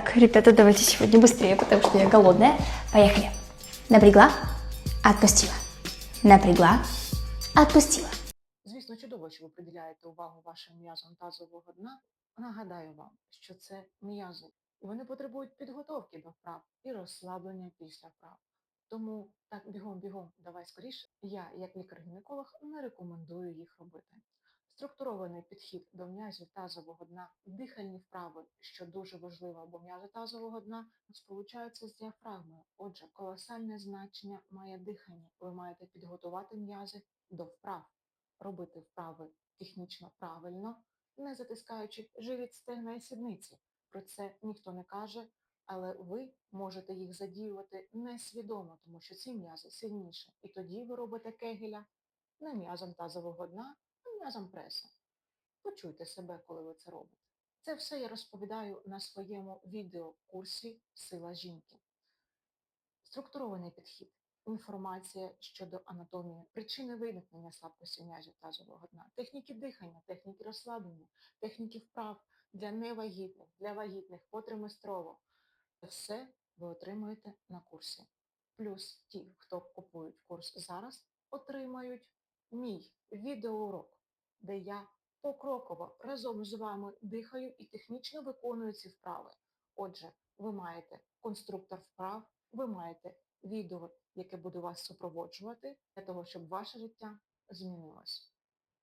Так, ребята, давайте сегодня быстрее, потому что я голодная. Поехали. Напрягла, отпустила. Напрягла, отпустила. Звісно, чудово, що ви приділяєте увагу вашим м'язам тазового дна. Нагадаю вам, що це м'язи, вони потребують підготовки до вправ і розслаблення після вправ. Тому так бігом-бігом, давай скоріше. Я, як лікар-гінеколог, не рекомендую їх робити. Структурований підхід до м'язів тазового дна, дихальні вправи, що дуже важливо, бо м'язи тазового дна сполучаються з діафрагмою. Отже, колосальне значення має дихання. Ви маєте підготувати м'язи до вправ робити вправи технічно правильно, не затискаючи живіт стегна і сідниці. Про це ніхто не каже, але ви можете їх задіювати несвідомо, тому що ці м'язи сильніші. І тоді ви робите кегеля не м'язом тазового дна, м'язом преса. Почуйте себе, коли ви це робите. Це все я розповідаю на своєму відеокурсі Сила жінки. Структурований підхід інформація щодо анатомії, причини виникнення слабкості м'язів тазового дна, техніки дихання, техніки розслаблення, техніки вправ для невагітних, для вагітних, потриместрово. Все ви отримуєте на курсі. Плюс ті, хто купують курс зараз, отримають мій відеоурок, де я покроково разом з вами дихаю і технічно виконую ці вправи. Отже, ви маєте конструктор вправ, ви маєте відео, яке буде вас супроводжувати для того, щоб ваше життя змінилось.